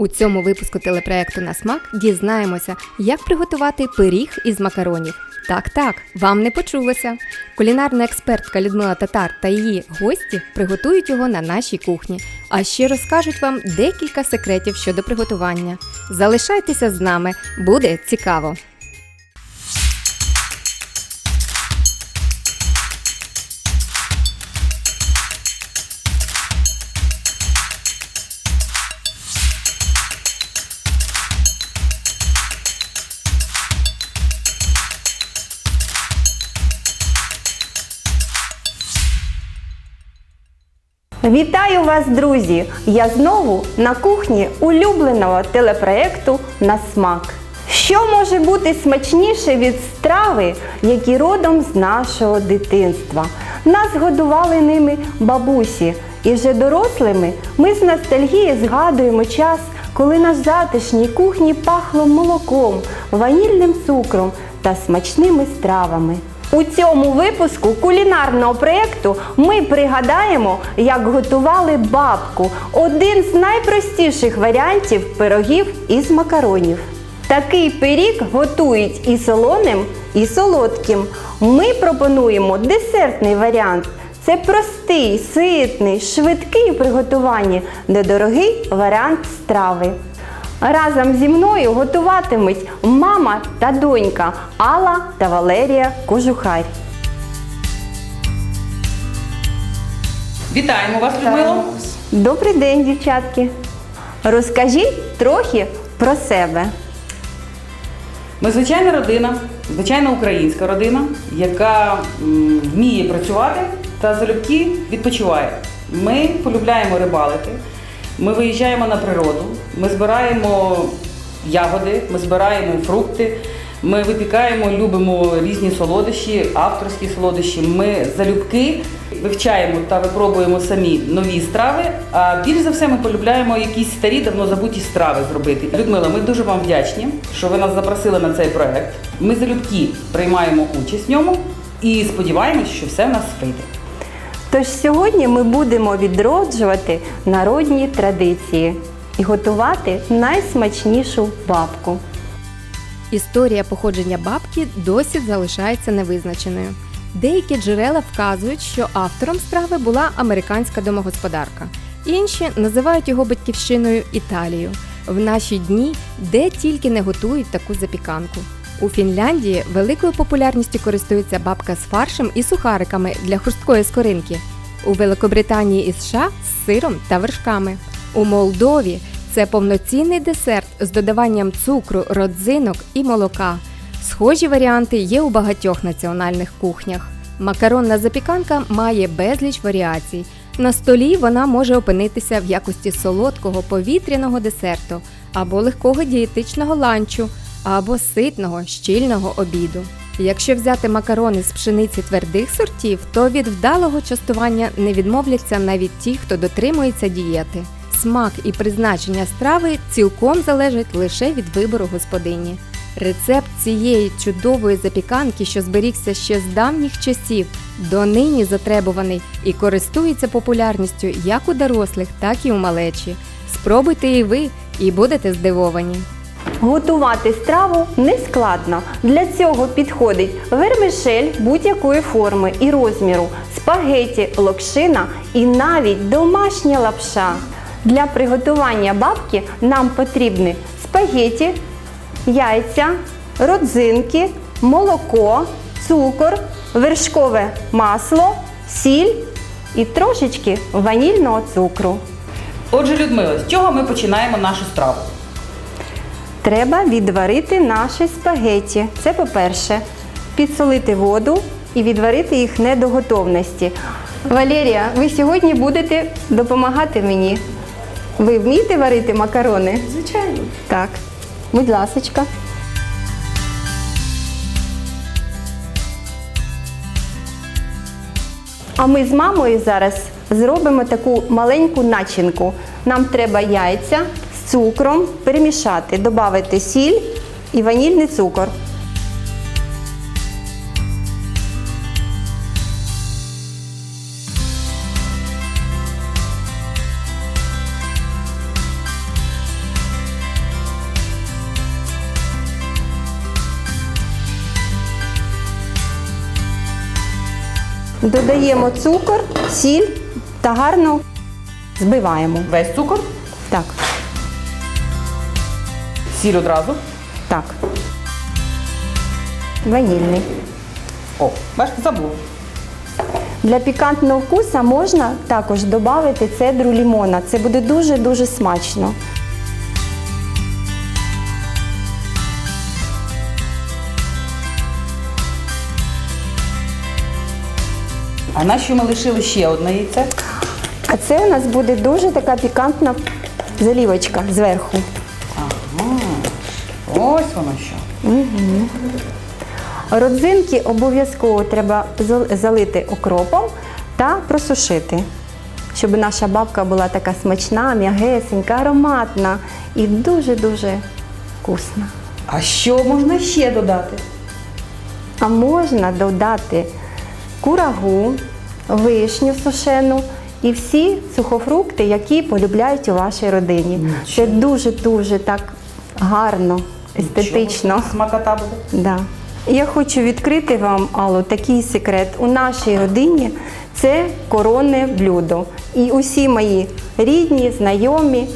У цьому випуску телепроекту на смак дізнаємося, як приготувати пиріг із макаронів. Так, так, вам не почулося. Кулінарна експертка Людмила Татар та її гості приготують його на нашій кухні, а ще розкажуть вам декілька секретів щодо приготування. Залишайтеся з нами, буде цікаво. Вітаю вас, друзі! Я знову на кухні улюбленого телепроекту на смак. Що може бути смачніше від страви, які родом з нашого дитинства? Нас годували ними бабусі, і вже дорослими ми з ностальгії згадуємо час, коли на затишній кухні пахло молоком, ванільним цукром та смачними стравами. У цьому випуску кулінарного проєкту ми пригадаємо, як готували бабку один з найпростіших варіантів пирогів із макаронів. Такий пиріг готують і солоним, і солодким. Ми пропонуємо десертний варіант. Це простий, ситний, швидкий в приготуванні, недорогий варіант страви. Разом зі мною готуватимуть мама та донька Алла та Валерія Кожухарь. Вітаємо вас, Людмило. Добрий день, дівчатки! Розкажіть трохи про себе. Ми звичайна родина, звичайна українська родина, яка вміє працювати та залюбки відпочиває. Ми полюбляємо рибалити, ми виїжджаємо на природу, ми збираємо ягоди, ми збираємо фрукти, ми випікаємо, любимо різні солодощі, авторські солодощі. Ми залюбки вивчаємо та випробуємо самі нові страви. А більш за все ми полюбляємо якісь старі, давно забуті страви зробити. Людмила, ми дуже вам вдячні, що ви нас запросили на цей проект. Ми залюбки приймаємо участь в ньому і сподіваємось, що все в нас вийде. Тож сьогодні ми будемо відроджувати народні традиції і готувати найсмачнішу бабку. Історія походження бабки досі залишається невизначеною. Деякі джерела вказують, що автором страви була американська домогосподарка. Інші називають його батьківщиною Італію. В наші дні де тільки не готують таку запіканку. У Фінляндії великою популярністю користується бабка з фаршем і сухариками для хрусткої скоринки. У Великобританії і США з сиром та вершками. У Молдові це повноцінний десерт з додаванням цукру, родзинок і молока. Схожі варіанти є у багатьох національних кухнях. Макаронна запіканка має безліч варіацій. На столі вона може опинитися в якості солодкого повітряного десерту або легкого дієтичного ланчу, або ситного щільного обіду. Якщо взяти макарони з пшениці твердих сортів, то від вдалого частування не відмовляться навіть ті, хто дотримується дієти. Смак і призначення страви цілком залежать лише від вибору господині. Рецепт цієї чудової запіканки, що зберігся ще з давніх часів, донині затребуваний і користується популярністю як у дорослих, так і у малечі. Спробуйте і ви, і будете здивовані. Готувати страву не складно. Для цього підходить вермишель будь-якої форми і розміру, спагеті, локшина і навіть домашня лапша. Для приготування бабки нам потрібні спагеті, яйця, родзинки, молоко, цукор, вершкове масло, сіль і трошечки ванільного цукру. Отже, Людмила, з чого ми починаємо нашу страву? Треба відварити наші спагеті. Це по-перше, підсолити воду і відварити їх не до готовності. Валерія, ви сьогодні будете допомагати мені. Ви вмієте варити макарони? Звичайно. Так. Будь ласочка. А ми з мамою зараз зробимо таку маленьку начинку. Нам треба яйця цукром, перемішати, додати сіль і ванільний цукор. Додаємо цукор, сіль та гарно збиваємо. Весь цукор? Так сіль одразу. так. Ванільний. О, бачите, забув. Для пікантного вкуса можна також додати цедру лімона. Це буде дуже-дуже смачно. А на що ми лишили ще одне яйце? А це у нас буде дуже така пікантна залівочка зверху. Ось воно що. Родзинки обов'язково треба залити окропом та просушити, щоб наша бабка була така смачна, м'ягесенька, ароматна і дуже-дуже вкусна. А що можна ще додати? А можна додати курагу, вишню сушену і всі сухофрукти, які полюбляють у вашій родині. Це дуже-дуже так гарно, естетично. Смакота буде. Да. Я хочу відкрити вам, Алло, такий секрет. У нашій родині це коронне блюдо. І усі мої рідні, знайомі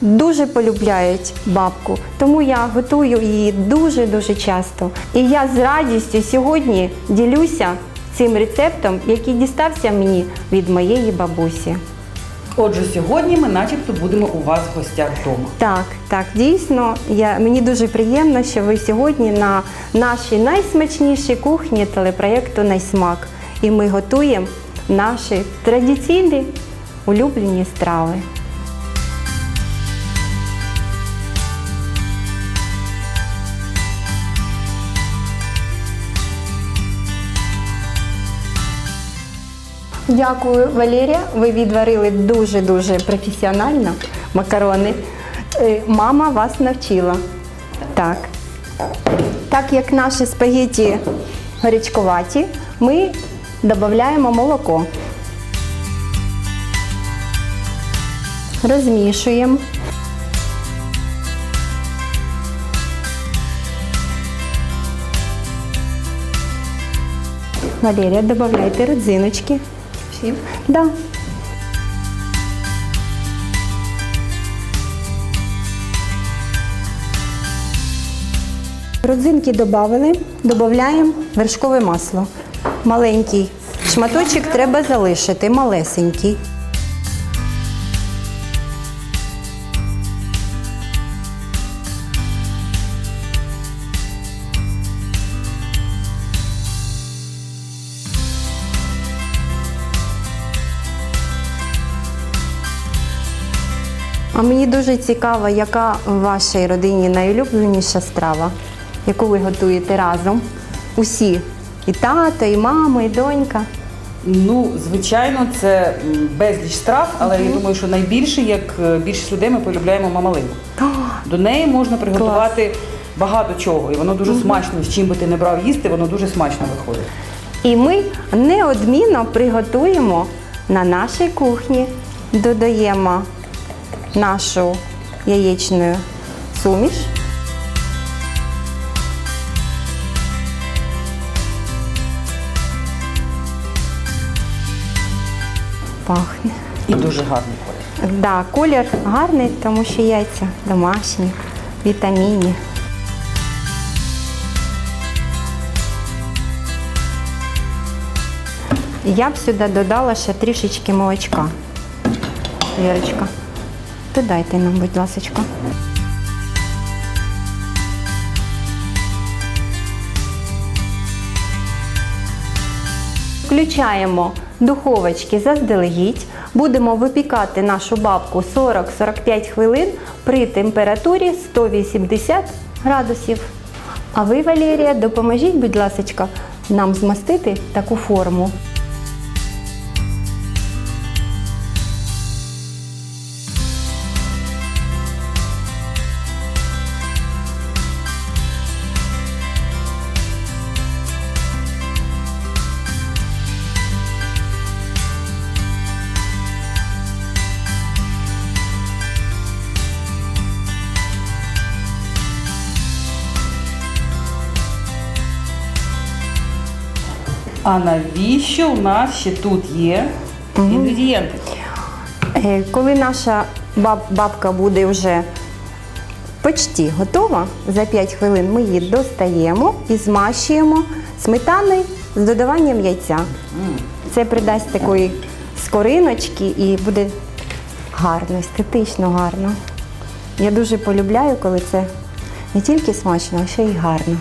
дуже полюбляють бабку. Тому я готую її дуже-дуже часто. І я з радістю сьогодні ділюся цим рецептом, який дістався мені від моєї бабусі. Отже, сьогодні ми начебто будемо у вас в гостях вдома. Так, так, дійсно, я, мені дуже приємно, що ви сьогодні на нашій найсмачнішій кухні телепроєкту Найсмак. І ми готуємо наші традиційні улюблені страви. Дякую, Валерія. Ви відварили дуже-дуже професіонально макарони. Е, Мама вас навчила. Так. Так як наші спагеті гарячкуваті, ми додаємо молоко. Розмішуємо. Валерія, додавайте родзиночки. Всі? Да. Родзинки додали, додаємо вершкове масло. Маленький шматочок треба залишити, малесенький. А мені дуже цікаво, яка в вашій родині найулюбленіша страва, яку ви готуєте разом. Усі. І тато, і мама, і донька. Ну, звичайно, це безліч страв, але я думаю, що найбільше, як е, більшість людей, ми полюбляємо мамалину. До неї можна приготувати багато чого, і воно дуже смачно. З чим би ти не брав їсти, воно дуже смачно виходить. І ми неодмінно приготуємо на нашій кухні, додаємо нашу яєчну суміш. Пахне. І дуже гарний колір. Да, колір гарний, тому що яйця домашні, вітамінні. Я б сюди додала ще трішечки молочка. Вірочка, додайте нам, будь ласка. Включаємо духовочки заздалегідь. Будемо випікати нашу бабку 40-45 хвилин при температурі 180 градусів. А ви, Валерія, допоможіть, будь ласка, нам змастити таку форму. А навіщо у нас ще тут є інгредієнти? Е, Коли наша баб- бабка буде вже почти готова, за 5 хвилин ми її достаємо і змащуємо сметаною з додаванням яйця. Це придасть такої скориночки і буде гарно, естетично гарно. Я дуже полюбляю, коли це не тільки смачно, а ще й гарно.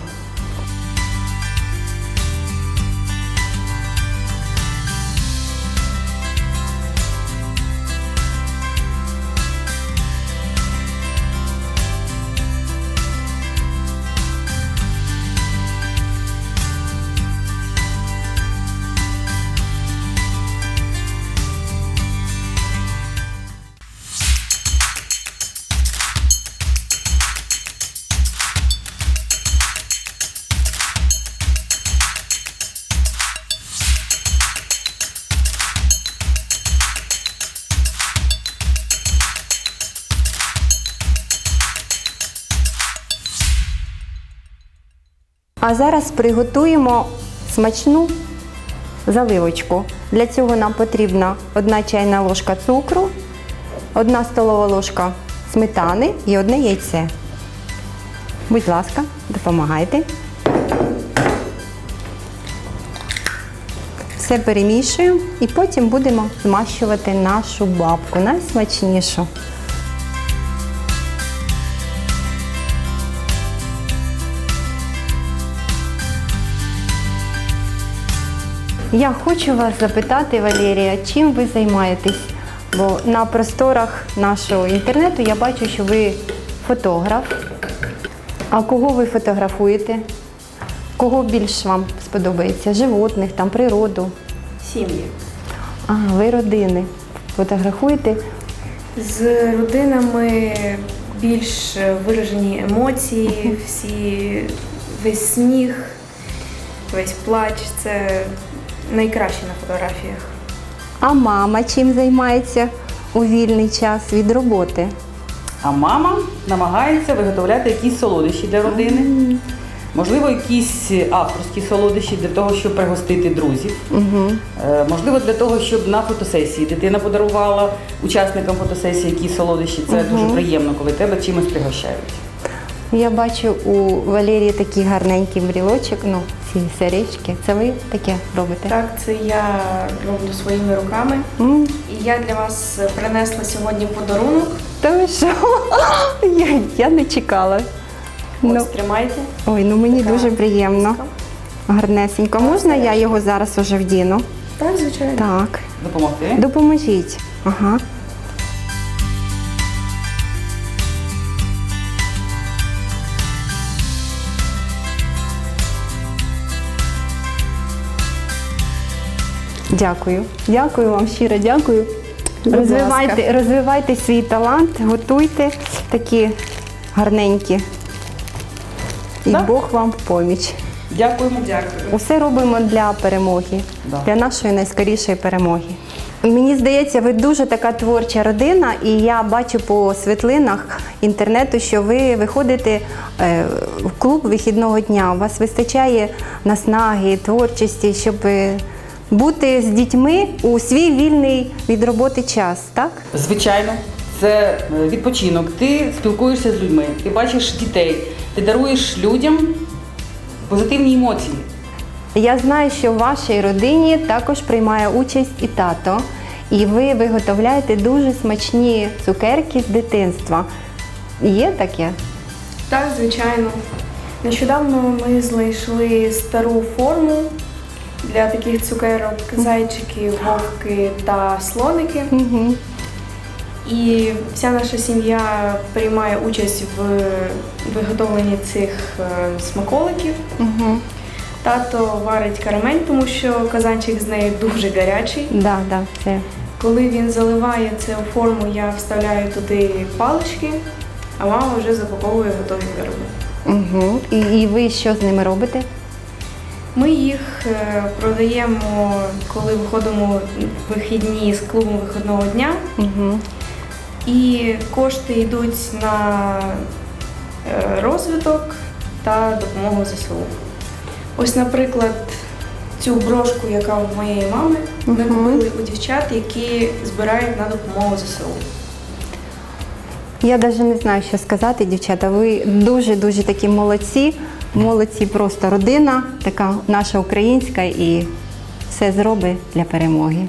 А зараз приготуємо смачну заливочку. Для цього нам потрібна одна чайна ложка цукру, одна столова ложка сметани і одне яйце. Будь ласка, допомагайте. Все перемішуємо і потім будемо змащувати нашу бабку, найсмачнішу. Я хочу вас запитати, Валерія, чим ви займаєтесь? Бо на просторах нашого інтернету я бачу, що ви фотограф. А кого ви фотографуєте? Кого більш вам сподобається? Животних, там, природу? Сім'ї. А, ви родини. Фотографуєте? З родинами більш виражені емоції, всі, весь сніг, весь плач це найкраще на фотографіях. А мама чим займається у вільний час від роботи? А мама намагається виготовляти якісь солодощі для родини. Можливо, якісь авторські солодощі для того, щоб пригостити друзів. Угу. Е, Можливо, для того, щоб на фотосесії дитина подарувала учасникам фотосесії якісь солодощі. Це дуже приємно, коли тебе чимось пригощають. Я бачу у Валерії такий гарненький брілочок, ну, ці сережки. Це ви таке робите? Так, це я роблю своїми руками. М, І я для вас принесла сьогодні подарунок. Та ви що? Я, я не чекала. Ну, тримайте. ой, ну мені Така дуже приємно. Гарнесенько. Можна я його зараз уже вдіну? Так, звичайно. Так. Допомогти. Допоможіть. Ага. Дякую. Дякую вам щиро, дякую. Розвивайте, розвивайте свій талант, готуйте такі гарненькі. І Так. Бог вам в поміч. Дякуємо. Дякую. Усе робимо для перемоги, Да. для нашої найскорішої перемоги. Мені здається, ви дуже така творча родина, і я бачу по світлинах інтернету, що ви виходите е, в клуб вихідного дня. У вас вистачає наснаги, творчості, щоб е, бути з дітьми у свій вільний від роботи час, так? Звичайно, це е, відпочинок. Ти спілкуєшся з людьми, ти бачиш дітей, ти даруєш людям позитивні емоції. Я знаю, що в вашій родині також приймає участь і тато, і ви виготовляєте дуже смачні цукерки з дитинства. Є таке? Так, звичайно. Нещодавно ми знайшли стару форму для таких цукерок, зайчики, вовки та слоники. Угу. І вся наша сім'я приймає участь в виготовленні цих е, смаколиків. Угу. Тато варить карамель, тому що казанчик з нею дуже гарячий. Да, да, це. Коли він заливає це у форму, я вставляю туди палички, а мама вже запаковує готові вироби. Угу. І, і ви що з ними робите? Ми їх е, продаємо, коли виходимо в вихідні з клубу виходного дня, Угу. і кошти йдуть на е, розвиток та допомогу ЗСУ. Ось, наприклад, цю брошку, яка у моєї мами, ми купили у дівчат, які збирають на допомогу ЗСУ. Я навіть не знаю, що сказати, дівчата. Ви дуже-дуже такі молодці. Молодці, просто родина, така наша українська і все зробить для перемоги.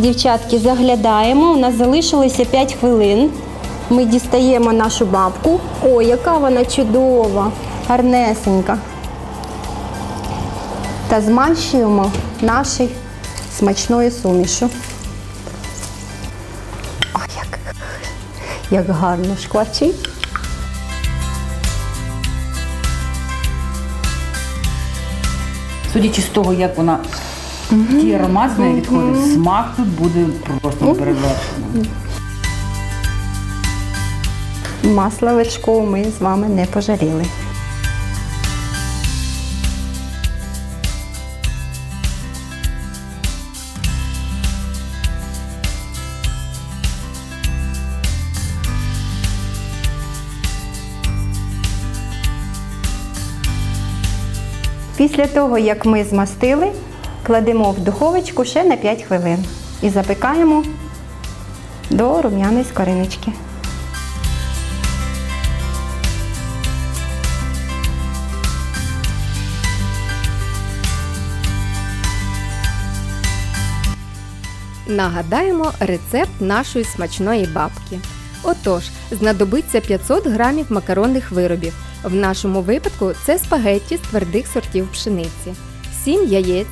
Дівчатки, заглядаємо. У нас залишилося 5 хвилин. Ми дістаємо нашу бабку. О, яка вона чудова, гарнесенька. Та змащуємо нашою смачною сумішу. Ой, як, як гарно шкварчить. Судячи з того, як вона ті аромат з неї відходить, смак тут буде просто неперевершений. Масла вершкового ми з вами не пожаліли. Після того, як ми змастили, кладемо в духовочку ще на 5 хвилин і запікаємо до рум'яної скориночки. Нагадаємо рецепт нашої смачної бабки. Отож, знадобиться 500 грамів макаронних виробів. В нашому випадку це спагетті з твердих сортів пшениці, 7 яєць,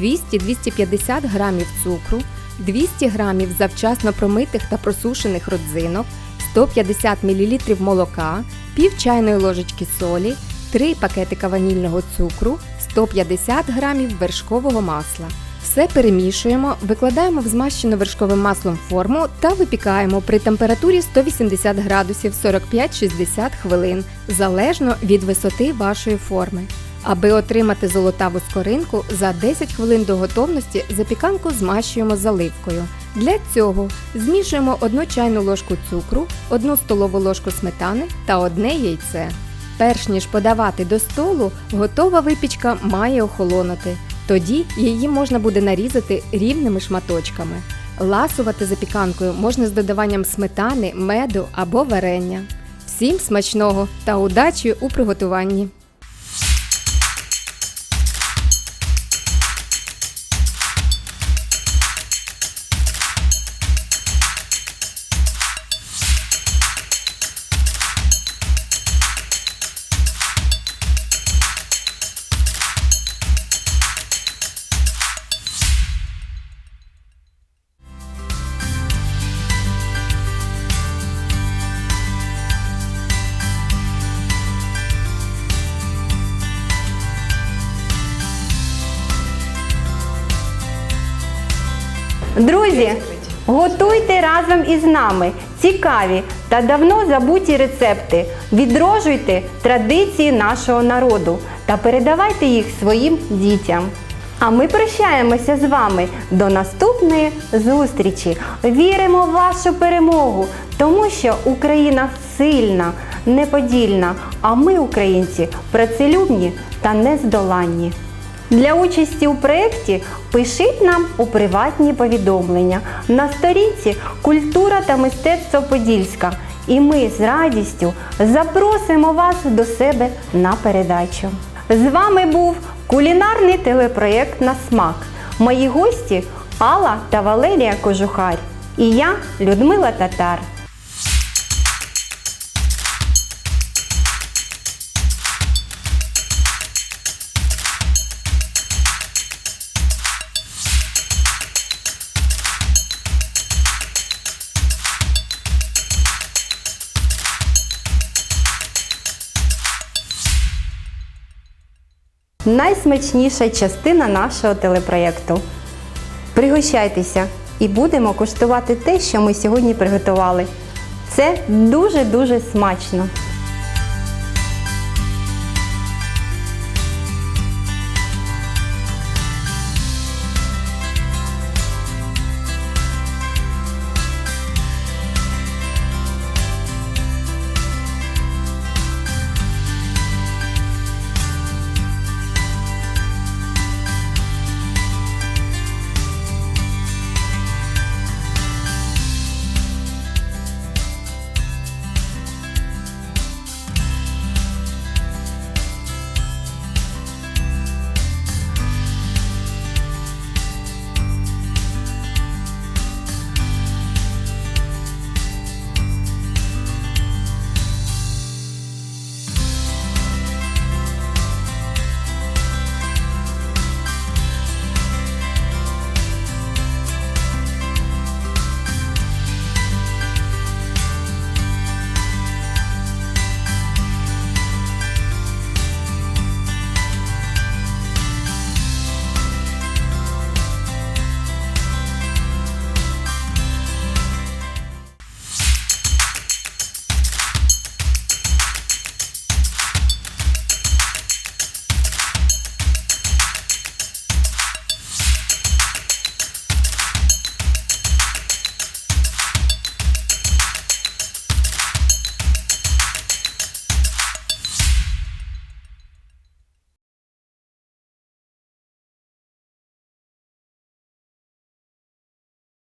200-250 грамів цукру, 200 грамів завчасно промитих та просушених родзинок, 150 мл молока, пів чайної ложечки солі, 3 пакетика ванільного цукру, 150 грамів вершкового масла. Все перемішуємо, викладаємо в змащену вершковим маслом форму та випікаємо при температурі 180 градусів 45-60 хвилин, залежно від висоти вашої форми. Аби отримати золотаву скоринку, за 10 хвилин до готовності запіканку змащуємо заливкою. Для цього змішуємо 1 чайну ложку цукру, 1 столову ложку сметани та одне яйце. Перш ніж подавати до столу, готова випічка має охолонути. Тоді її можна буде нарізати рівними шматочками. Ласувати запіканкою можна з додаванням сметани, меду або варення. Всім смачного та удачі у приготуванні! Друзі, готуйте разом із нами цікаві та давно забуті рецепти. Відроджуйте традиції нашого народу та передавайте їх своїм дітям. А ми прощаємося з вами до наступної зустрічі. Віримо в вашу перемогу, тому що Україна сильна, неподільна, а ми, українці, працелюбні та нездоланні. Для участі у проєкті пишіть нам у приватні повідомлення на сторінці Культура та мистецтво Подільська. І ми з радістю запросимо вас до себе на передачу. З вами був кулінарний телепроєкт на смак. Мої гості Алла та Валерія Кожухар. І я Людмила Татар. Найсмачніша частина нашого телепроєкту. Пригощайтеся і будемо куштувати те, що ми сьогодні приготували. Це дуже-дуже смачно.